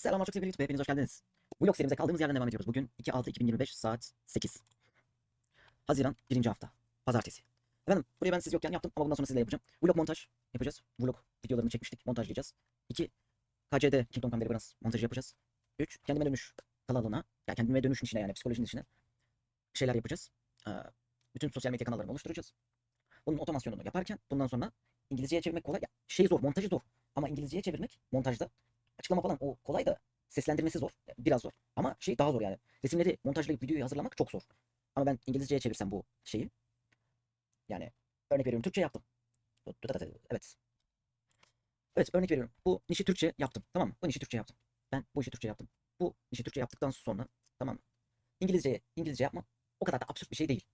Selamlar çok sevgili YouTube. Hepiniz hoş geldiniz. Vlog serimize kaldığımız yerden devam ediyoruz. Bugün 2-6-2025 saat 8. Haziran 1. hafta. Pazartesi. Efendim burayı ben siz yokken yaptım ama bundan sonra sizle yapacağım. Vlog montaj yapacağız. Vlog videolarını çekmiştik. Montajlayacağız. 2. KCD Kingdom Come Deliverance montajı yapacağız. 3. Kendime dönüş kanalına. Ya kendime dönüşün içine yani psikolojinin içine. Şeyler yapacağız. Ee, bütün sosyal medya kanallarını oluşturacağız. Bunun otomasyonunu yaparken bundan sonra İngilizceye çevirmek kolay. Ya, şey zor, montajı zor. Ama İngilizceye çevirmek montajda açıklama falan o kolay da seslendirmesi zor. Biraz zor. Ama şey daha zor yani. Resimleri montajlayıp videoyu hazırlamak çok zor. Ama ben İngilizceye çevirsem bu şeyi yani örnek veriyorum Türkçe yaptım. Evet. Evet örnek veriyorum. Bu işi Türkçe yaptım. Tamam mı? Bu işi Türkçe yaptım. Ben bu işi Türkçe yaptım. Bu işi Türkçe yaptıktan sonra tamam mı? İngilizceye İngilizce yapma o kadar da absürt bir şey değil.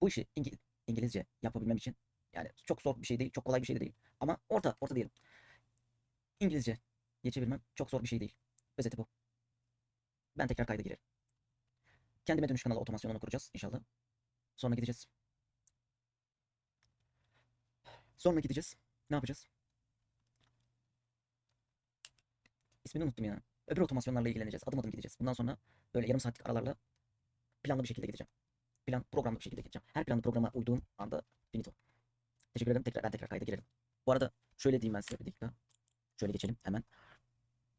Bu işi İngi- İngilizce yapabilmem için yani çok zor bir şey değil, çok kolay bir şey de değil. Ama orta, orta diyelim. İngilizce geçebilmem çok zor bir şey değil. Özeti bu. Ben tekrar kayda girerim. Kendime dönüş kanalı otomasyonunu kuracağız inşallah. Sonra gideceğiz. Sonra gideceğiz. Ne yapacağız? İsmini unuttum ya. Öbür otomasyonlarla ilgileneceğiz. Adım adım gideceğiz. Bundan sonra böyle yarım saatlik aralarla planlı bir şekilde gideceğim. Plan, programlı bir şekilde gideceğim. Her planlı programa uyduğum anda finito. Teşekkür ederim. Tekrar ben tekrar kayda girelim. Bu arada şöyle diyeyim ben size bir dakika. Şöyle geçelim hemen.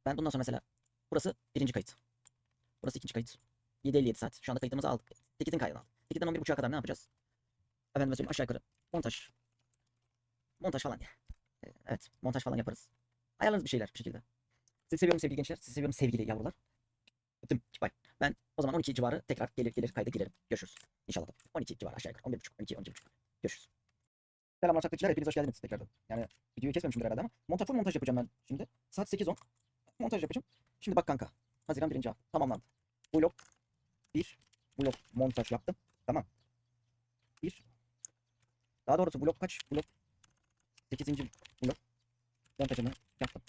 Ben bundan sonra mesela burası birinci kayıt. Burası ikinci kayıt. 7.57 saat. Şu anda kayıtımızı aldık. 8'in kaydını aldık. 8'den 11.30'a kadar ne yapacağız? Efendim mesela aşağı yukarı montaj. Montaj falan. Ee, Evet montaj falan yaparız. Ayarlarız bir şeyler bir şekilde. Sizi seviyorum sevgili gençler. Sizi seviyorum sevgili yavrular. Öptüm. Bay. Ben o zaman 12 civarı tekrar gelir gelir kayda girerim. Görüşürüz. İnşallah. 12 civarı aşağı yukarı. 11.30, 12, 12.30. Görüşürüz. Selamlar takipçiler. Hepiniz hoş geldiniz tekrardan. Yani videoyu kesmemişimdir herhalde ama montaj full montaj yapacağım ben şimdi. Saat 8.10. Montaj yapacağım. Şimdi bak kanka. Haziran 1. hafta. Tamamlandı. Vlog 1. Vlog montaj yaptım. Tamam. 1. Daha doğrusu vlog kaç? Vlog 8. vlog montajını yaptım.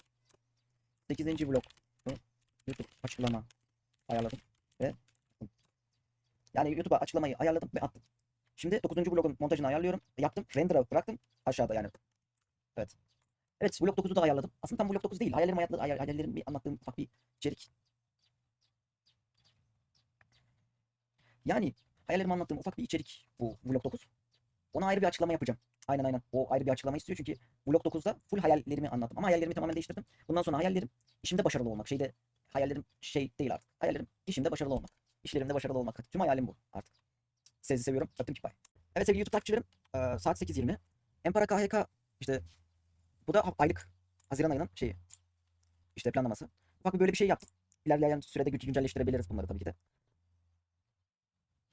8. vlog YouTube açıklama ayarladım ve attım. Yani YouTube'a açıklamayı ayarladım ve attım. Şimdi 9. vlogun montajını ayarlıyorum. Yaptım. Render'a bıraktım. Aşağıda yani. Evet. Evet vlog 9'u da ayarladım. Aslında tam vlog 9 değil. Hayallerim hayatları, hayal- hayallerimi anlattığım ufak bir içerik. Yani hayallerimi anlattığım ufak bir içerik bu vlog 9. Ona ayrı bir açıklama yapacağım. Aynen aynen. O ayrı bir açıklama istiyor çünkü vlog 9'da full hayallerimi anlattım. Ama hayallerimi tamamen değiştirdim. Bundan sonra hayallerim işimde başarılı olmak. Şeyde hayallerim şey değil artık. Hayallerim işimde başarılı olmak. İşlerimde başarılı olmak. Tüm hayalim bu artık. Sizi seviyorum. Öptüm ki bay. Evet sevgili YouTube takipçilerim. saat 8.20. Empara KHK işte bu da aylık Haziran ayının şeyi. İşte planlaması. Ufak bir böyle bir şey yaptım. İlerleyen sürede güncelleştirebiliriz bunları tabii ki de.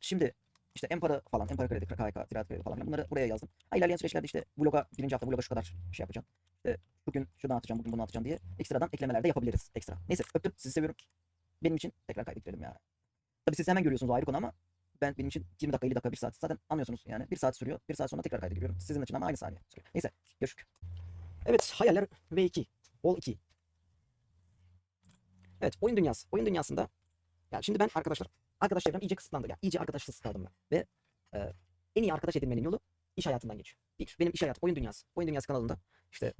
Şimdi işte Empara falan, Empara kredi, KHK, Ziraat kredi falan bunları buraya yazdım. Ha, ilerleyen süreçlerde işte vloga, birinci hafta vloga şu kadar şey yapacağım. İşte bugün şunu atacağım, bugün bunu atacağım diye ekstradan eklemeler de yapabiliriz ekstra. Neyse öptüm, sizi seviyorum. Benim için tekrar kaydettirelim ya. Tabii siz hemen görüyorsunuz o ayrı konu ama ben benim için 20 dakika, 50 dakika, 1 saat. Zaten anlıyorsunuz yani. 1 saat sürüyor. 1 saat sonra tekrar kayda giriyorum. Sizin için ama aynı saniye sürüyor. Neyse görüşürüz. Evet hayaller V2. All 2. Evet oyun dünyası. Oyun dünyasında yani şimdi ben arkadaşlar arkadaş çevrem iyice kısıtlandı. Yani iyice arkadaşsız kaldım ben. Ve e, en iyi arkadaş edinmenin yolu iş hayatından geçiyor. Bir, benim iş hayatı, oyun dünyası. Oyun dünyası kanalında işte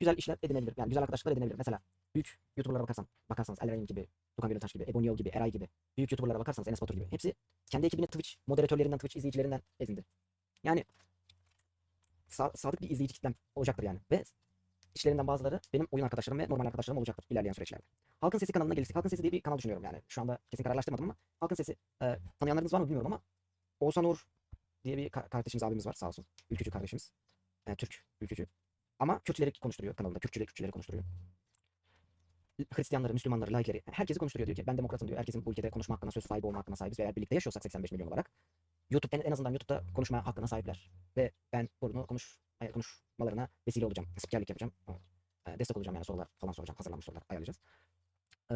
güzel işler edinebilir. Yani güzel arkadaşlıklar edinebilir. Mesela büyük YouTuber'lara bakarsan, bakarsanız El gibi, Dukan Gölüntaş gibi, Ebonio gibi, Eray gibi, büyük YouTuber'lara bakarsanız Enes Batur gibi. Hepsi kendi ekibini Twitch moderatörlerinden, Twitch izleyicilerinden edindi. Yani sa- sadık bir izleyici kitlem olacaktır yani. Ve İşlerinden bazıları benim oyun arkadaşlarım ve normal arkadaşlarım olacaktır ilerleyen süreçlerde. Halkın Sesi kanalına gelirsek. Halkın Sesi diye bir kanal düşünüyorum yani. Şu anda kesin kararlaştırmadım ama Halkın Sesi e, tanıyanlarınız var mı bilmiyorum ama Oğuzhan Uğur diye bir ka- kardeşimiz abimiz var sağ olsun. Ülkücü kardeşimiz. E, Türk ülkücü. Ama Kürtleri konuşturuyor kanalında. Kürtçüleri, Kürtçüleri konuşturuyor. Hristiyanları, Müslümanları, laikleri herkesi konuşturuyor diyor ki ben demokratım diyor. Herkesin bu ülkede konuşma hakkına, söz sahibi olma hakkına sahibiz ve eğer birlikte yaşıyorsak 85 milyon olarak YouTube en, azından YouTube'da konuşma hakkına sahipler. Ve ben bunu konuş konuşmalarına vesile olacağım. Spikerlik yapacağım. E, destek olacağım yani sorular falan soracağım. Hazırlanmış sorular ayarlayacağız. E,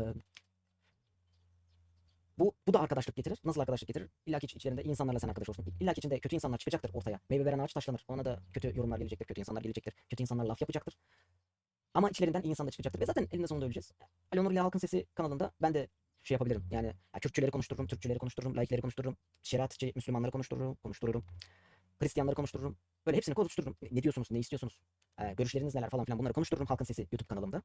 bu, bu da arkadaşlık getirir. Nasıl arkadaşlık getirir? İlla ki iç- içlerinde insanlarla sen arkadaş olsun. İlla ki içinde kötü insanlar çıkacaktır ortaya. Meyve veren ağaç taşlanır. Ona da kötü yorumlar gelecektir. Kötü insanlar gelecektir. Kötü insanlar laf yapacaktır. Ama içlerinden iyi insanlar çıkacaktır. Ve zaten elinde sonunda öleceğiz. Ali Onur ile Halkın Sesi kanalında ben de şey yapabilirim. Yani ya Kürtçüleri konuştururum, Türkçüleri konuştururum, laikleri konuştururum, şeriatçı Müslümanları konuştururum, konuştururum. Hristiyanları konuştururum. Böyle hepsini konuştururum. Ne diyorsunuz, ne istiyorsunuz? Ee, görüşleriniz neler falan filan bunları konuştururum Halkın Sesi YouTube kanalımda.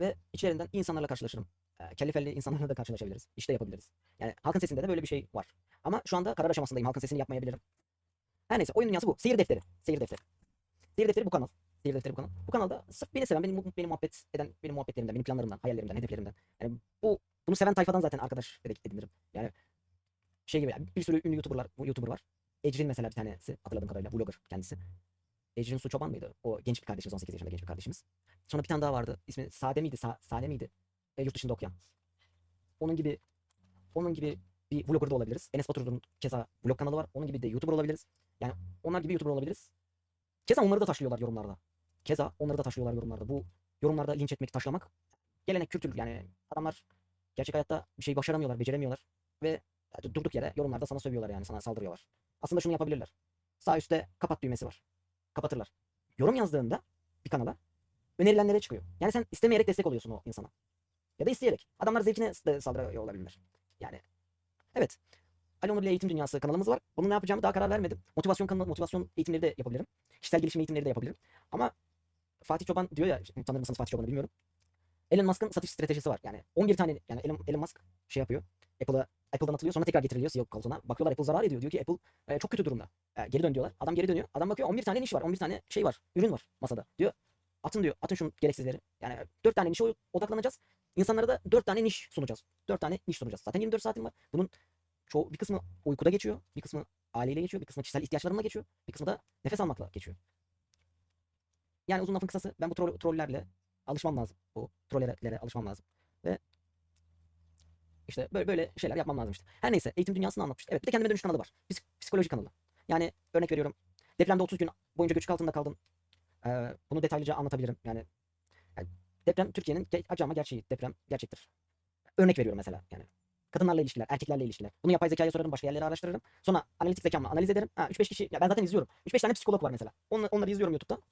Ve içlerinden insanlarla karşılaşırım. E, kelli insanlarla da karşılaşabiliriz. İşte yapabiliriz. Yani halkın sesinde de böyle bir şey var. Ama şu anda karar aşamasındayım. Halkın sesini yapmayabilirim. Her neyse oyun dünyası bu. Seyir defteri. Seyir defteri. Seyir defteri bu kanal. Seyir defteri bu kanal. Bu kanalda sırf beni seven, benim, benim muhabbet eden, benim muhabbetlerimden, benim planlarımdan, hayallerimden, hedeflerimden. Yani bu bunu seven tayfadan zaten arkadaş ed- edinirim. Yani şey gibi yani bir sürü ünlü YouTuber'lar, YouTuber var. Ecrin mesela bir tanesi hatırladığım kadarıyla vlogger kendisi. Ecrin Su Çoban mıydı? O genç bir kardeşimiz, 18 yaşında genç bir kardeşimiz. Sonra bir tane daha vardı. İsmi Sade miydi? Sa Sade miydi? E, yurt dışında okuyan. Onun gibi onun gibi bir vlogger da olabiliriz. Enes Batur'un keza vlog kanalı var. Onun gibi de YouTuber olabiliriz. Yani onlar gibi YouTuber olabiliriz. Keza onları da taşlıyorlar yorumlarda. Keza onları da taşlıyorlar yorumlarda. Bu yorumlarda linç etmek, taşlamak gelenek kültür yani adamlar gerçek hayatta bir şey başaramıyorlar, beceremiyorlar ve durduk yere yorumlarda sana sövüyorlar yani sana saldırıyorlar. Aslında şunu yapabilirler. Sağ üstte kapat düğmesi var. Kapatırlar. Yorum yazdığında bir kanala önerilenlere çıkıyor. Yani sen istemeyerek destek oluyorsun o insana. Ya da isteyerek. Adamlar zevkine de saldırıyor olabilirler. Yani evet. Ali Onur Eğitim Dünyası kanalımız var. Bunun ne yapacağımı daha karar vermedim. Motivasyon kanalı, motivasyon eğitimleri de yapabilirim. Kişisel gelişim eğitimleri de yapabilirim. Ama Fatih Çoban diyor ya, tanır mısınız Fatih Çoban'ı bilmiyorum. Elon Musk'ın satış stratejisi var. Yani 11 tane yani Elon, Elon Musk şey yapıyor. Apple'a Apple'dan atılıyor sonra tekrar getiriliyor CEO koltuğuna. Bakıyorlar Apple zarar ediyor. Diyor ki Apple e, çok kötü durumda. E, geri dön diyorlar. Adam geri dönüyor. Adam bakıyor 11 tane niş var. 11 tane şey var. Ürün var masada. Diyor atın diyor. Atın şunu gereksizleri. Yani 4 tane nişe odaklanacağız. İnsanlara da 4 tane niş sunacağız. 4 tane niş sunacağız. Zaten 24 saatim var. Bunun çoğu bir kısmı uykuda geçiyor. Bir kısmı aileyle geçiyor. Bir kısmı kişisel ihtiyaçlarımla geçiyor. Bir kısmı da nefes almakla geçiyor. Yani uzun lafın kısası ben bu troll, trollerle alışmam lazım. Bu trollerlere alışmam lazım. Ve işte böyle böyle şeyler yapmam lazım işte. Her neyse eğitim dünyasını anlatmıştık. Evet bir de kendime dönüş kanalı var. Psik- psikoloji kanalı. Yani örnek veriyorum. Depremde 30 gün boyunca göçük altında kaldım. Ee, bunu detaylıca anlatabilirim. Yani, yani deprem Türkiye'nin ge- acı ama gerçeği. Deprem gerçektir. Örnek veriyorum mesela. Yani kadınlarla ilişkiler, erkeklerle ilişkiler. Bunu yapay zekaya sorarım, başka yerlere araştırırım. Sonra analitik zekamla analiz ederim. Ha, 3-5 kişi, ya ben zaten izliyorum. 3-5 tane psikolog var mesela. Onları, onları izliyorum YouTube'da.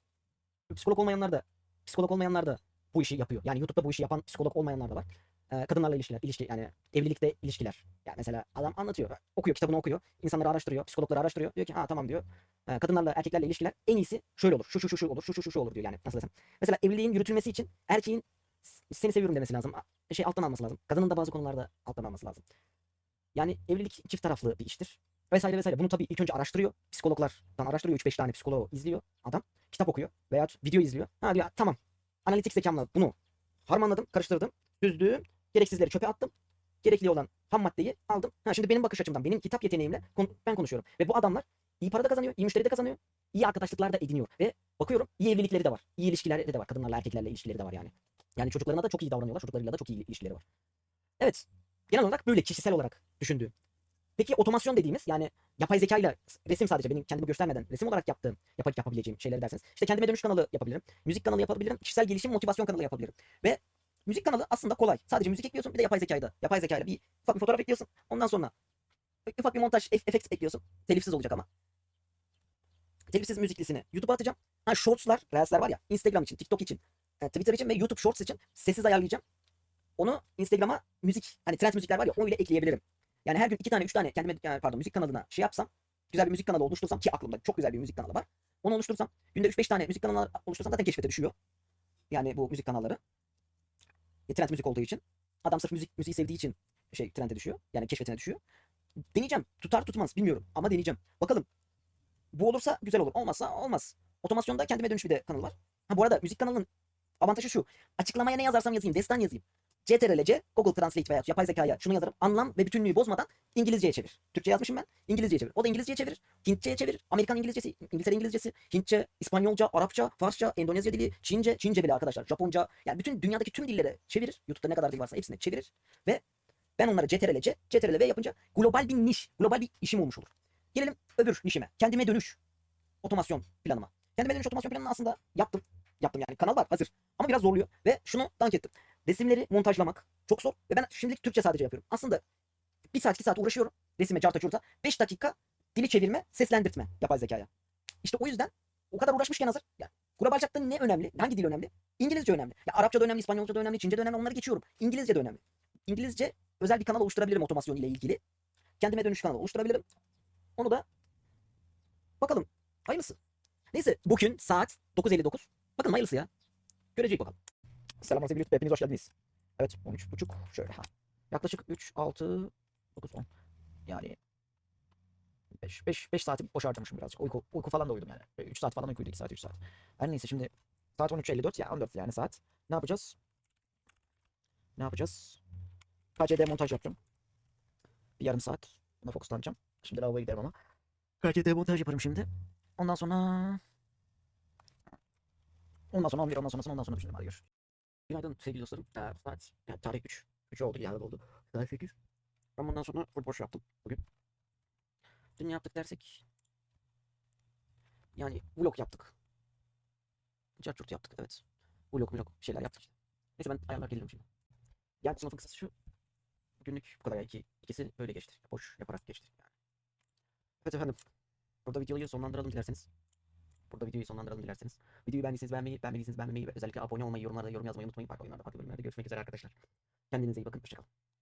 Psikolog olmayanlar da, psikolog olmayanlar da bu işi yapıyor. Yani YouTube'da bu işi yapan psikolog olmayanlar da var. Ee, kadınlarla ilişkiler, ilişki yani evlilikte ilişkiler. Yani mesela adam anlatıyor, okuyor, kitabını okuyor, insanları araştırıyor, psikologları araştırıyor. Diyor ki ha tamam diyor. Ee, kadınlarla erkeklerle ilişkiler en iyisi şöyle olur. Şu şu şu şu olur, şu şu şu şu olur diyor yani. Nasıl desem. Mesela evliliğin yürütülmesi için erkeğin seni seviyorum demesi lazım. Şey alttan alması lazım. Kadının da bazı konularda alttan alması lazım. Yani evlilik çift taraflı bir iştir. Vesaire vesaire. Bunu tabii ilk önce araştırıyor. Psikologlardan araştırıyor. 3-5 tane psikoloğu izliyor adam. Kitap okuyor veya video izliyor. Ha diyor tamam. Analitik zekamla bunu harmanladım, karıştırdım, süzdüm, gereksizleri çöpe attım. Gerekli olan ham maddeyi aldım. Ha şimdi benim bakış açımdan, benim kitap yeteneğimle ben konuşuyorum. Ve bu adamlar iyi para da kazanıyor, iyi müşteri de kazanıyor, iyi arkadaşlıklar da ediniyor. Ve bakıyorum iyi evlilikleri de var. iyi ilişkileri de var. Kadınlarla erkeklerle ilişkileri de var yani. Yani çocuklarına da çok iyi davranıyorlar. Çocuklarıyla da çok iyi ilişkileri var. Evet. Genel olarak böyle kişisel olarak düşündüğüm. Peki otomasyon dediğimiz yani yapay zeka ile resim sadece benim kendimi göstermeden resim olarak yaptığım, yap yapabileceğim şeyleri derseniz. işte kendime dönüş kanalı yapabilirim. Müzik kanalı yapabilirim. Kişisel gelişim motivasyon kanalı yapabilirim. Ve müzik kanalı aslında kolay. Sadece müzik ekliyorsun bir de yapay zekayı da. Yapay zekayla bir ufak bir fotoğraf ekliyorsun. Ondan sonra ufak bir montaj ef- efekt ekliyorsun. Telifsiz olacak ama. Telifsiz müzik listesini YouTube'a atacağım. Ha shortslar, reelsler var ya Instagram için, TikTok için, e, Twitter için ve YouTube Shorts için sessiz ayarlayacağım. Onu Instagram'a müzik, hani trend müzikler var ya onu ile ekleyebilirim. Yani her gün iki tane, üç tane kendime yani pardon müzik kanalına şey yapsam, güzel bir müzik kanalı oluştursam ki aklımda çok güzel bir müzik kanalı var. Onu oluştursam, günde 3-5 tane müzik kanalı oluştursam zaten keşfete düşüyor. Yani bu müzik kanalları. E, trend müzik olduğu için. Adam sırf müzik müziği sevdiği için şey trende düşüyor. Yani keşfetine düşüyor. Deneyeceğim. Tutar tutmaz bilmiyorum ama deneyeceğim. Bakalım. Bu olursa güzel olur. Olmazsa olmaz. Otomasyonda kendime dönüş bir de kanal var. Ha bu arada müzik kanalının avantajı şu. Açıklamaya ne yazarsam yazayım. Destan yazayım. CTRL-C, Google Translate veya yapay zekaya şunu yazarım. Anlam ve bütünlüğü bozmadan İngilizceye çevir. Türkçe yazmışım ben. İngilizceye çevir. O da İngilizceye çevirir. Hintçeye çevir. Amerikan İngilizcesi, İngiltere İngilizcesi, Hintçe, İspanyolca, Arapça, Farsça, Endonezya dili, Çince, Çince bile arkadaşlar. Japonca. Yani bütün dünyadaki tüm dillere çevirir. YouTube'da ne kadar dil varsa hepsine çevirir. Ve ben onlara CTRL-C, CTRL-V yapınca global bir niş, global bir işim olmuş olur. Gelelim öbür nişime. Kendime dönüş otomasyon planıma. Kendime dönüş otomasyon planını aslında yaptım. Yaptım yani kanal var hazır. Ama biraz zorluyor ve şunu dank ettim. Resimleri montajlamak çok zor ve ben şimdilik Türkçe sadece yapıyorum. Aslında bir saat iki saat uğraşıyorum resime carta curta. Beş dakika dili çevirme, seslendirtme yapay zekaya. İşte o yüzden o kadar uğraşmışken hazır. Ya, globalcakta ne önemli? Hangi dil önemli? İngilizce önemli. Ya, Arapça da önemli, İspanyolca da önemli, Çince de önemli. Onları geçiyorum. İngilizce de önemli. İngilizce özel bir kanal oluşturabilirim otomasyon ile ilgili. Kendime dönüş kanalı oluşturabilirim. Onu da bakalım. Hayırlısı. Neyse bugün saat 9.59. Bakın hayırlısı ya. Görecek bakalım. Selamlar sevgili YouTube. Hepiniz hoş geldiniz. Evet 13.30 şöyle ha. Yaklaşık 3, 6, 9, 10. Yani 5, 5, 5 saati boş harcamışım birazcık. Uyku, uyku falan da uyudum yani. 3 saat falan uykuydu 2 saat 3 saat. Her neyse şimdi saat 13.54 yani 14 yani saat. Ne yapacağız? Ne yapacağız? KCD montaj yapacağım. Bir yarım saat. Buna fokuslanacağım. Şimdi lavaboya giderim ama. KCD montaj yaparım şimdi. Ondan sonra... Ondan sonra 11, ondan sonrasını ondan sonra düşünürüm. Hadi görüşürüz. Günaydın sevgili dostlarım. Ee, saat yani tarih 3. 3 oldu ileride oldu. Saat 8. Ben bundan sonra full boş yaptım bugün. Dün yaptık dersek yani vlog yaptık. Carçurt yaptık evet. Vlog vlog şeyler yaptık işte. Neyse ben ayarlar gelirim şimdi. Yani sınıfın kısası şu. Günlük bu kadar yani iki, ikisi böyle geçti. Boş yaparak geçti yani. Evet efendim. Burada videoyu sonlandıralım dilerseniz. Burada videoyu sonlandıralım dilerseniz. Videoyu beğendiyseniz beğenmeyi, beğenmediyseniz beğenmemeyi ve özellikle abone olmayı, yorumlarda yorum yazmayı unutmayın. Farklı oyunlarda, bölümlerde görüşmek üzere arkadaşlar. Kendinize iyi bakın. Hoşçakalın.